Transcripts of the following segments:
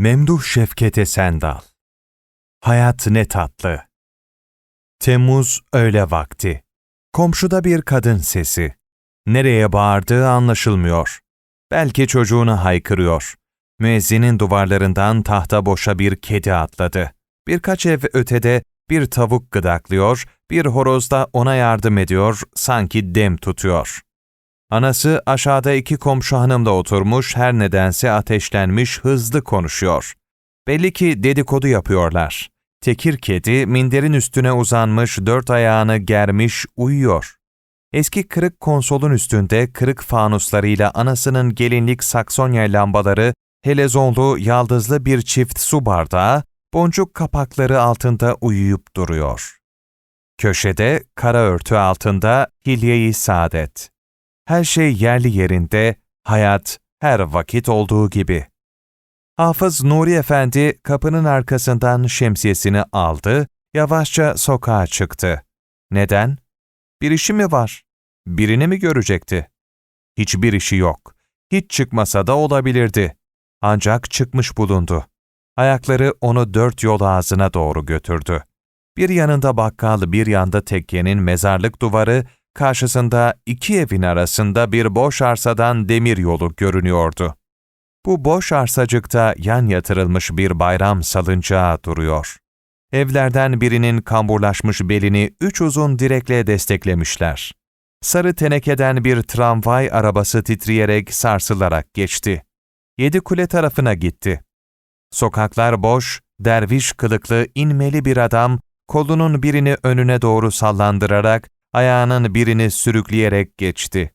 Memduh Şevket Esendal Hayat ne tatlı. Temmuz öğle vakti. Komşuda bir kadın sesi. Nereye bağırdığı anlaşılmıyor. Belki çocuğunu haykırıyor. Müezzinin duvarlarından tahta boşa bir kedi atladı. Birkaç ev ötede bir tavuk gıdaklıyor, bir horoz da ona yardım ediyor, sanki dem tutuyor. Anası aşağıda iki komşu hanımla oturmuş, her nedense ateşlenmiş, hızlı konuşuyor. Belli ki dedikodu yapıyorlar. Tekir kedi minderin üstüne uzanmış, dört ayağını germiş, uyuyor. Eski kırık konsolun üstünde kırık fanuslarıyla anasının gelinlik saksonya lambaları, helezonlu, yaldızlı bir çift su bardağı, boncuk kapakları altında uyuyup duruyor. Köşede, kara örtü altında hilye-i saadet. Her şey yerli yerinde, hayat her vakit olduğu gibi. Hafız Nuri Efendi kapının arkasından şemsiyesini aldı, yavaşça sokağa çıktı. Neden? Bir işi mi var? Birini mi görecekti? Hiçbir işi yok. Hiç çıkmasa da olabilirdi. Ancak çıkmış bulundu. Ayakları onu dört yol ağzına doğru götürdü. Bir yanında bakkal, bir yanda tekkenin mezarlık duvarı, karşısında iki evin arasında bir boş arsadan demir yolu görünüyordu. Bu boş arsacıkta yan yatırılmış bir bayram salıncağı duruyor. Evlerden birinin kamburlaşmış belini üç uzun direkle desteklemişler. Sarı tenekeden bir tramvay arabası titreyerek sarsılarak geçti. Yedi kule tarafına gitti. Sokaklar boş, derviş kılıklı inmeli bir adam kolunun birini önüne doğru sallandırarak ayağının birini sürükleyerek geçti.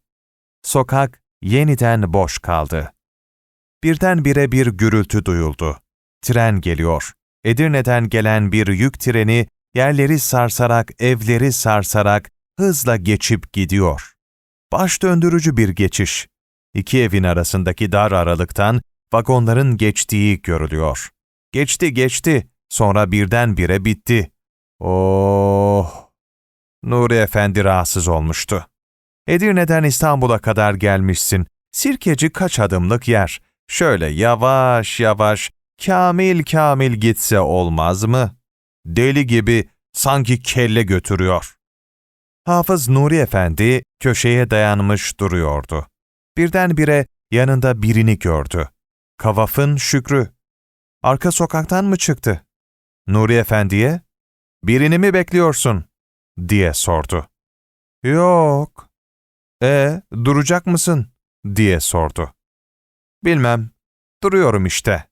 Sokak yeniden boş kaldı. Birdenbire bir gürültü duyuldu. Tren geliyor. Edirne'den gelen bir yük treni yerleri sarsarak, evleri sarsarak hızla geçip gidiyor. Baş döndürücü bir geçiş. İki evin arasındaki dar aralıktan vagonların geçtiği görülüyor. Geçti geçti, sonra birdenbire bitti. Oh! Nuri Efendi rahatsız olmuştu. Edirne'den İstanbul'a kadar gelmişsin. Sirkeci kaç adımlık yer. Şöyle yavaş yavaş, kamil kamil gitse olmaz mı? Deli gibi sanki kelle götürüyor. Hafız Nuri Efendi köşeye dayanmış duruyordu. Birdenbire yanında birini gördü. Kavaf'ın Şükrü. Arka sokaktan mı çıktı? Nuri Efendi'ye, birini mi bekliyorsun? Diye sordu. Yok. E, duracak mısın? diye sordu. Bilmem, duruyorum işte.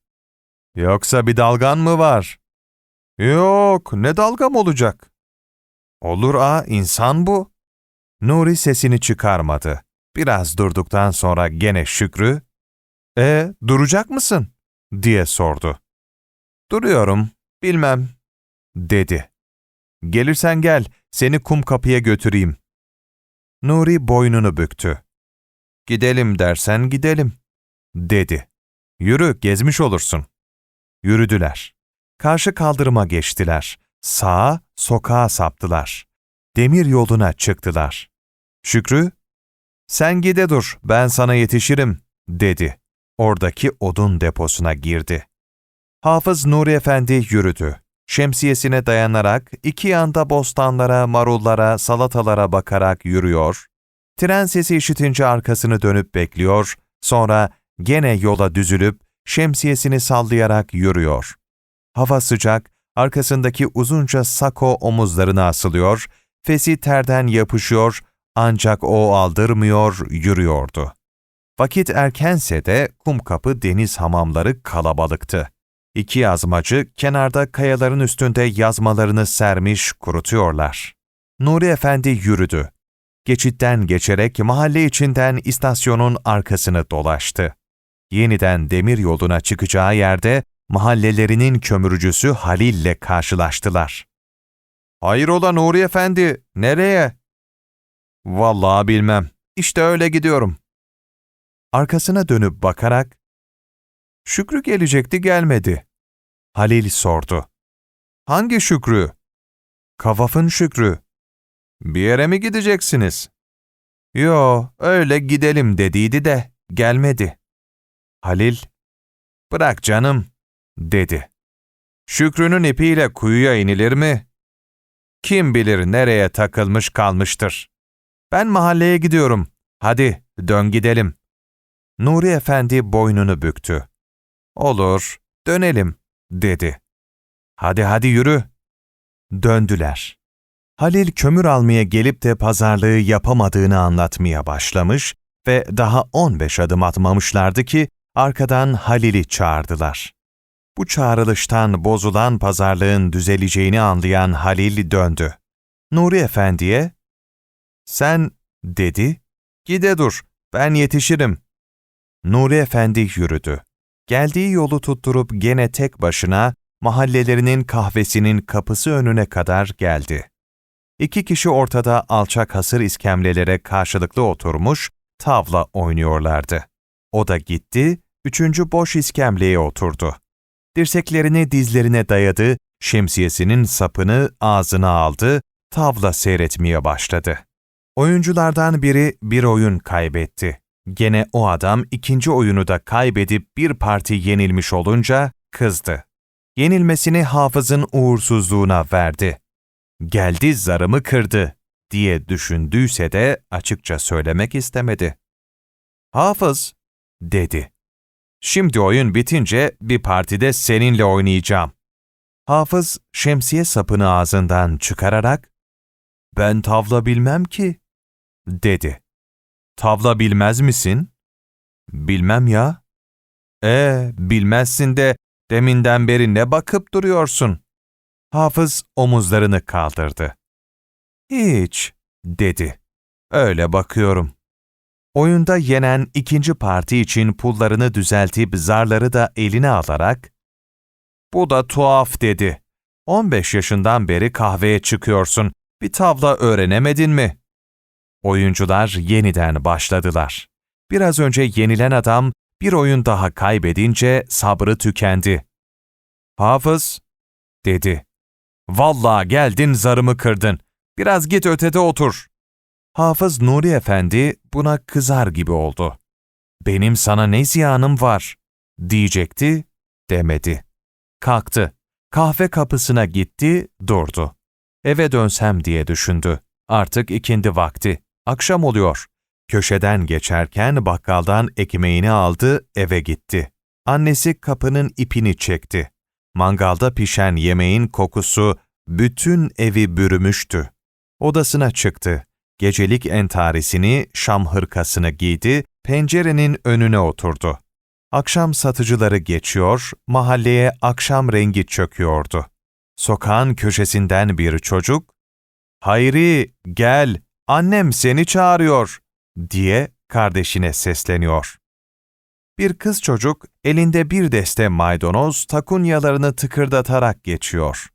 Yoksa bir dalgan mı var? Yok, ne dalgam olacak? Olur a, insan bu. Nuri sesini çıkarmadı. Biraz durduktan sonra gene Şükrü, e, duracak mısın? diye sordu. Duruyorum, bilmem, dedi. Gelirsen gel, seni kum kapıya götüreyim. Nuri boynunu büktü. Gidelim dersen gidelim, dedi. Yürü, gezmiş olursun. Yürüdüler. Karşı kaldırıma geçtiler. Sağa, sokağa saptılar. Demir yoluna çıktılar. Şükrü, sen gide dur, ben sana yetişirim, dedi. Oradaki odun deposuna girdi. Hafız Nuri Efendi yürüdü. Şemsiyesine dayanarak iki yanda bostanlara, marullara, salatalara bakarak yürüyor. Tren sesi işitince arkasını dönüp bekliyor, sonra gene yola düzülüp şemsiyesini sallayarak yürüyor. Hava sıcak, arkasındaki uzunca sako omuzlarına asılıyor, fesi terden yapışıyor ancak o aldırmıyor, yürüyordu. Vakit erkense de Kumkapı deniz hamamları kalabalıktı. İki yazmacı kenarda kayaların üstünde yazmalarını sermiş kurutuyorlar. Nuri Efendi yürüdü. Geçitten geçerek mahalle içinden istasyonun arkasını dolaştı. Yeniden demir yoluna çıkacağı yerde mahallelerinin kömürcüsü Halil'le karşılaştılar. Hayrola Nuri Efendi, nereye? Vallahi bilmem. İşte öyle gidiyorum. Arkasına dönüp bakarak, Şükrü gelecekti gelmedi. Halil sordu. Hangi Şükrü? Kavaf'ın Şükrü. Bir yere mi gideceksiniz? Yo, öyle gidelim dediydi de gelmedi. Halil, bırak canım. dedi. Şükrü'nün ipiyle kuyuya inilir mi? Kim bilir nereye takılmış kalmıştır. Ben mahalleye gidiyorum. Hadi dön gidelim. Nuri Efendi boynunu büktü. Olur, dönelim, dedi. Hadi hadi yürü. Döndüler. Halil kömür almaya gelip de pazarlığı yapamadığını anlatmaya başlamış ve daha 15 adım atmamışlardı ki arkadan Halil'i çağırdılar. Bu çağrılıştan bozulan pazarlığın düzeleceğini anlayan Halil döndü. Nuri Efendi'ye, ''Sen'' dedi, ''Gide dur, ben yetişirim.'' Nuri Efendi yürüdü. Geldiği yolu tutturup gene tek başına mahallelerinin kahvesinin kapısı önüne kadar geldi. İki kişi ortada alçak hasır iskemlelere karşılıklı oturmuş, tavla oynuyorlardı. O da gitti, üçüncü boş iskemleye oturdu. Dirseklerini dizlerine dayadı, şemsiyesinin sapını ağzına aldı, tavla seyretmeye başladı. Oyunculardan biri bir oyun kaybetti. Gene o adam ikinci oyunu da kaybedip bir parti yenilmiş olunca kızdı. Yenilmesini hafızın uğursuzluğuna verdi. Geldi zarımı kırdı diye düşündüyse de açıkça söylemek istemedi. Hafız, dedi. Şimdi oyun bitince bir partide seninle oynayacağım. Hafız şemsiye sapını ağzından çıkararak, ben tavla bilmem ki, dedi. Tavla bilmez misin? Bilmem ya. E, bilmezsin de deminden beri ne bakıp duruyorsun? Hafız omuzlarını kaldırdı. Hiç, dedi. Öyle bakıyorum. Oyunda yenen ikinci parti için pullarını düzeltip zarları da eline alarak, ''Bu da tuhaf'' dedi. ''15 yaşından beri kahveye çıkıyorsun, bir tavla öğrenemedin mi?'' Oyuncular yeniden başladılar. Biraz önce yenilen adam bir oyun daha kaybedince sabrı tükendi. ''Hafız'' dedi. ''Vallahi geldin zarımı kırdın. Biraz git ötede otur.'' Hafız Nuri Efendi buna kızar gibi oldu. ''Benim sana ne ziyanım var?'' diyecekti, demedi. Kalktı. Kahve kapısına gitti, durdu. Eve dönsem diye düşündü. Artık ikindi vakti. Akşam oluyor. Köşeden geçerken bakkaldan ekmeğini aldı, eve gitti. Annesi kapının ipini çekti. Mangalda pişen yemeğin kokusu bütün evi bürümüştü. Odasına çıktı. Gecelik entarisini, şam hırkasını giydi, pencerenin önüne oturdu. Akşam satıcıları geçiyor, mahalleye akşam rengi çöküyordu. Sokağın köşesinden bir çocuk, ''Hayri, gel, annem seni çağırıyor.'' diye kardeşine sesleniyor. Bir kız çocuk elinde bir deste maydanoz takunyalarını tıkırdatarak geçiyor.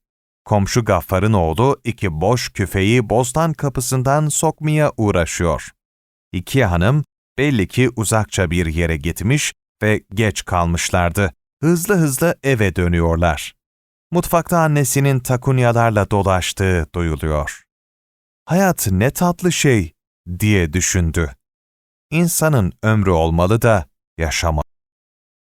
Komşu Gaffar'ın oğlu iki boş küfeyi bostan kapısından sokmaya uğraşıyor. İki hanım belli ki uzakça bir yere gitmiş ve geç kalmışlardı. Hızlı hızlı eve dönüyorlar. Mutfakta annesinin takunyalarla dolaştığı duyuluyor. Hayat ne tatlı şey diye düşündü. İnsanın ömrü olmalı da yaşama.